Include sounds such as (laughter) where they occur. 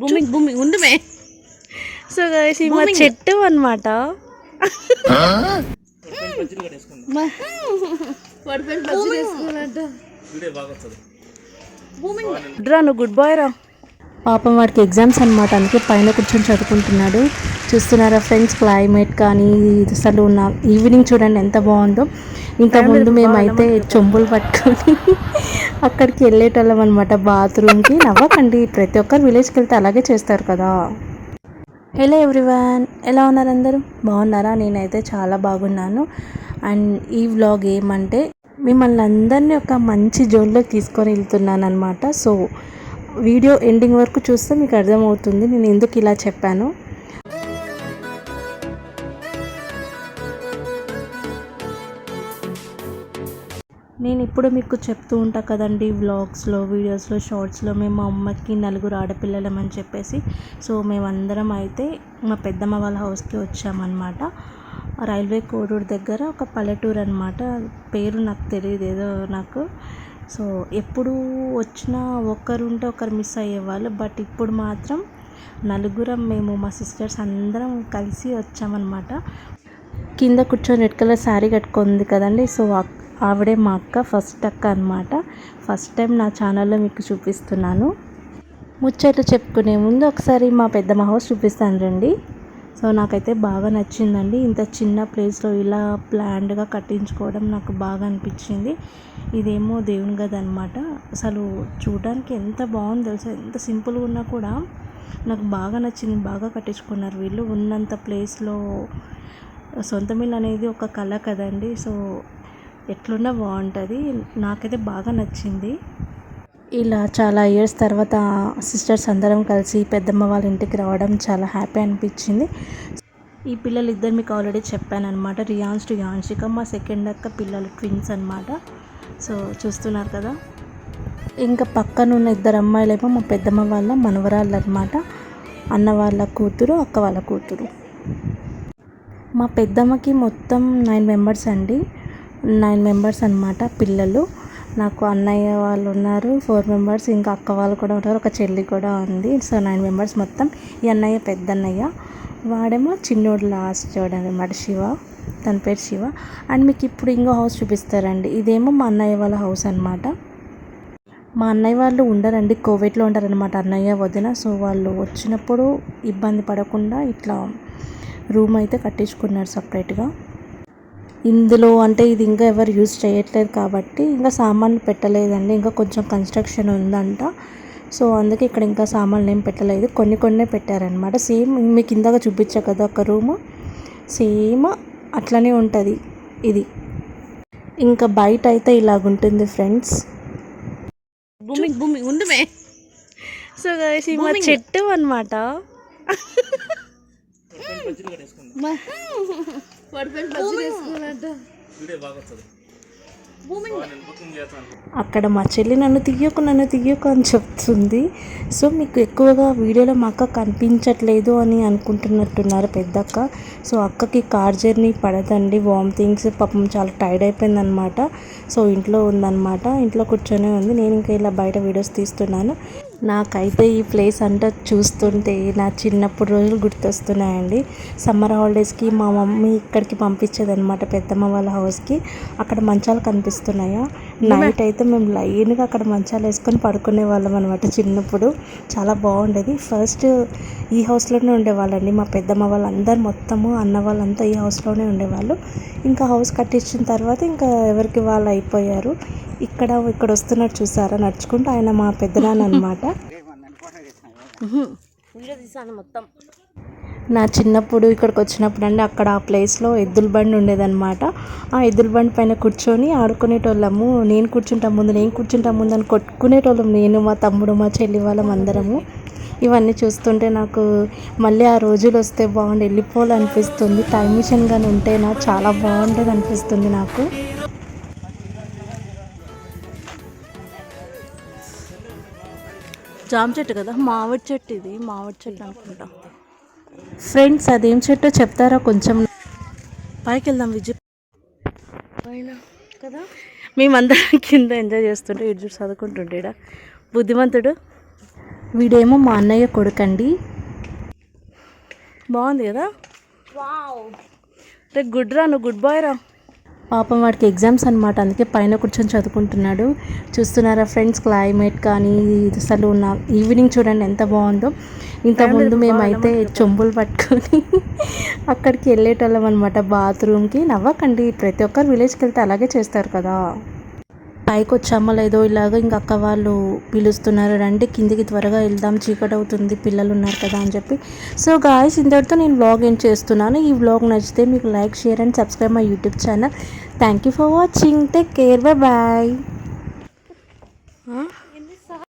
భూమికి భూమి ఉండుమే. So guys ఈ మా చెట్టు అనమాట రా నువ్వు గుడ్ బాయ్ రా. పాపం వాడికి ఎగ్జామ్స్ అనమాట అందుకే పైన కూర్చొని చదువుకుంటున్నాడు. చూస్తున్నారా ఫ్రెండ్స్ క్లైమేట్ కానీ ఇది అసలు నా ఈవినింగ్ చూడండి ఎంత బాగుందో. ఇంకా ముందు మేమైతే చెంబులు పట్టుకొని అక్కడికి వెళ్ళేటోళ్ళం అనమాట బాత్రూమ్కి. నవ్వకండి ప్రతి ఒక్కరు విలేజ్కి వెళ్తే అలాగే చేస్తారు కదా. హలో ఎవ్రీవన్ ఎలా ఉన్నారు అందరూ? బాగున్నారా? నేనైతే చాలా బాగున్నాను. అండ్ ఈ వ్లాగ్ ఏమంటే మిమ్మల్ని అందరినీ ఒక మంచి జోన్లోకి తీసుకొని వెళ్తున్నాను అనమాట సో వీడియో ఎండింగ్ వరకు చూస్తే మీకు అర్థమవుతుంది. నేను ఎందుకు ఇలా చెప్పాను? నేను ఇప్పుడు మీకు చెప్తూ ఉంటా కదండి వ్లాగ్స్లో వీడియోస్లో షార్ట్స్లో మేము మా అమ్మకి నలుగురు ఆడపిల్లలం అని చెప్పేసి. సో మేమందరం అయితే మా పెద్దమ్మ వాళ్ళ హౌస్కి వచ్చామన్నమాట. రైల్వే కోడూరు దగ్గర ఒక పల్లెటూరు అనమాట పేరు నాకు తెలియదు ఏదో నాకు. సో ఎప్పుడు వచ్చినా ఒకరుంటే ఒకరు మిస్ అయ్యేవాళ్ళు. బట్ ఇప్పుడు మాత్రం నలుగురం మేము మా సిస్టర్స్ అందరం కలిసి వచ్చామన్నమాట. కింద కూర్చొని రెడ్ కలర్ శారీ కట్టుకుంది కదండి. సో ఆవిడే మా అక్క ఫస్ట్ అక్క అనమాట ఫస్ట్ టైం నా ఛానల్లో మీకు చూపిస్తున్నాను. ముచ్చట్లు చెప్పుకునే ముందు ఒకసారి మా పెద్దమ్మ హౌస్ చూపిస్తాను రండి. సో నాకైతే బాగా నచ్చిందండి. ఇంత చిన్న ప్లేస్లో ఇలా ప్లాన్డ్గా కట్టించుకోవడం నాకు బాగా అనిపించింది. ఇదేమో దేవుని గది అనమాట అసలు చూడడానికి ఎంత బాగుంది తెలుసా? ఎంత సింపుల్గా ఉన్నా కూడా నాకు బాగా నచ్చింది. బాగా కట్టించుకున్నారు వీళ్ళు. ఉన్నంత ప్లేస్లో సొంత ఇల్లు అనేది ఒక కళ కదండి. సో ఎట్లున్నా బాగుంటుంది. నాకైతే బాగా నచ్చింది. ఇలా చాలా ఇయర్స్ తర్వాత సిస్టర్స్ అందరం కలిసి పెద్దమ్మ వాళ్ళ ఇంటికి రావడం చాలా హ్యాపీ అనిపించింది. ఈ పిల్లలు ఇద్దరు మీకు ఆల్రెడీ చెప్పాను అనమాట రియాన్స్ టు యాన్షిక మా సెకండ్ అక్క పిల్లలు ట్విన్స్ అనమాట సో చూస్తున్నారు కదా. ఇంకా పక్కన ఉన్న ఇద్దరు అమ్మాయిలేమో మా పెద్దమ్మ వాళ్ళ మనవరాళ్ళు అనమాట అన్న వాళ్ళ కూతురు అక్క వాళ్ళ కూతురు. మా పెద్దమ్మకి మొత్తం నైన్ మెంబర్స్ అండి. నైన్ మెంబర్స్ అనమాట పిల్లలు. నాకు అన్నయ్య వాళ్ళు ఉన్నారు ఫోర్ మెంబర్స్ ఇంకా అక్క వాళ్ళు కూడా ఉన్నారు ఒక చెల్లి కూడా ఉంది. సో నైన్ మెంబర్స్ మొత్తం ఈ అన్నయ్య పెద్ద అన్నయ్య వాడేమో చిన్నోడు లాస్ట్ చూడండి అనమాట శివ. తన పేరు శివ. అండ్ మీకు ఇప్పుడు ఇంకో హౌస్ చూపిస్తారండి. ఇదేమో మా అన్నయ్య వాళ్ళ హౌస్ అనమాట మా అన్నయ్య వాళ్ళు ఉండరండి కోవిడ్లో ఉంటారనమాట అన్నయ్య వదిన. సో వాళ్ళు వచ్చినప్పుడు ఇబ్బంది పడకుండా ఇట్లా రూమ్ అయితే కట్టించుకున్నారు సపరేట్గా ఇందులో అంటే ఇది ఇంకా ఎవరు యూజ్ చేయట్లేదు కాబట్టి ఇంకా సామాన్లు పెట్టలేదండి. ఇంకా కొంచెం కన్స్ట్రక్షన్ ఉందంట. సో అందుకే ఇక్కడ ఇంకా సామాన్లు ఏం పెట్టలేదు. కొన్ని కొన్నే పెట్టారనమాట సేమ్ మీకు ఇందాక చూపించా కదా ఒక రూము. సేమ్ అట్లనే ఉంటుంది ఇది. ఇంకా బయట అయితే ఇలాగుంటుంది ఫ్రెండ్స్. భూమికి భూమి ఉండుమే సో మా చెట్టు అనమాట (laughs) అక్కడ మా చెల్లి నన్ను తీయకు నన్ను తీయకు అని చెప్తుంది. సో మీకు ఎక్కువగా వీడియోలో మా అక్క కనిపించట్లేదు అని అనుకుంటున్నట్టున్నారు పెద్దక్క. సో అక్కకి కార్ జర్నీ పడదండి వామిటింగ్స్ పాపం చాలా టైర్డ్ అయిపోయిందనమాట సో ఇంట్లో ఉందన్నమాట ఇంట్లో కూర్చొనే ఉంది. నేను ఇంకా ఇలా బయట వీడియోస్ తీస్తున్నాను. నాకైతే ఈ ప్లేస్ అంతా చూస్తుంటే నా చిన్నప్పుడు రోజులు గుర్తొస్తున్నాయండి. సమ్మర్ హాలిడేస్కి మా మమ్మీ ఇక్కడికి పంపించేది అనమాట పెద్దమ్మ వాళ్ళ హౌస్కి. అక్కడ మంచాలు కనిపిస్తున్నాయా? నైట్ అయితే మేము లైన్గా అక్కడ మంచాలు వేసుకొని పడుకునే వాళ్ళం అనమాట చిన్నప్పుడు. చాలా బాగుండేది. ఫస్ట్ ఈ హౌస్లోనే ఉండేవాళ్ళండి. మా పెద్దమ్మ వాళ్ళందరూ మొత్తము అన్న వాళ్ళంతా ఈ హౌస్లోనే ఉండేవాళ్ళు. ఇంకా హౌస్ కట్టించిన తర్వాత ఇంకా ఎవరికి వాళ్ళు అయిపోయారు. ఇక్కడ ఇక్కడ వస్తున్నట్టు చూసారా? నడుచుకుంటూ ఆయన మా పెద్దనాన్న అనమాట (laughs) మొత్తం. నా చిన్నప్పుడు ఇక్కడికి వచ్చినప్పుడు అండి అక్కడ ఆ ప్లేస్లో ఎద్దుల బండి ఉండేదన్నమాట. ఆ ఎద్దుల బండి పైన కూర్చొని ఆడుకునేటోళ్ళము. నేను కూర్చుంటా ముందు నేను కూర్చుంటా ముందు అని కొట్టుకునేటోళ్ళం. నేను మా తమ్ముడు మా చెల్లి వాళ్ళం అందరము. ఇవన్నీ చూస్తుంటే నాకు మళ్ళీ ఆ రోజులు వస్తే బాగుండి వెళ్ళిపోవాలనిపిస్తుంది. టైం మిషన్ కానీ ఉంటే నా చాలా బాగుంటుంది అనిపిస్తుంది నాకు. జామ చెట్టు కదా? మామిడి చెట్టు ఇది మామిడి చెట్టు అనుకుంటా. ఫ్రెండ్స్ అదేం చెట్టో చెప్తారా కొంచెం? పైకి వెళ్దాం విజయ్ పైన కదా? మేమందరం కింద ఎంజాయ్ చేస్తుంటే ఇటు చూడు చదువుకుంటుండే ఈడ. బుద్ధిమంతుడు. వీడేమో మా అన్నయ్య కొడుకండి. బాగుంది కదా? రే గుడ్ రా నువ్వు గుడ్ బాయ్ రా. పాపం వాడికి ఎగ్జామ్స్ అనమాట అందుకే పైన కూర్చొని చదువుకుంటున్నాడు. చూస్తున్నారా ఫ్రెండ్స్ క్లైమేట్ కానీ ఇది అసలు నా ఈవినింగ్ చూడండి ఎంత బాగుందో. ఇంతకుముందు మేమైతే చెంబులు పట్టుకొని అక్కడికి వెళ్ళేటోళ్ళం అనమాట బాత్రూమ్కి. నవ్వకండి ప్రతి ఒక్కరు విలేజ్కి వెళ్తే అలాగే చేస్తారు కదా. పైకి వచ్చామో లేదో ఇలాగ ఇంకా అక్క వాళ్ళు పిలుస్తున్నారు. రండి కిందికి త్వరగా వెళ్దాం చీకటి అవుతుంది పిల్లలు ఉన్నారు కదా అని చెప్పి. సో గాయస్ ఇంతటితో నేను వ్లాగ్ ఏం చేస్తున్నాను. ఈ వ్లాగ్ నచ్చితే మీకు like share and subscribe my YouTube channel thank you for watching take care bye bye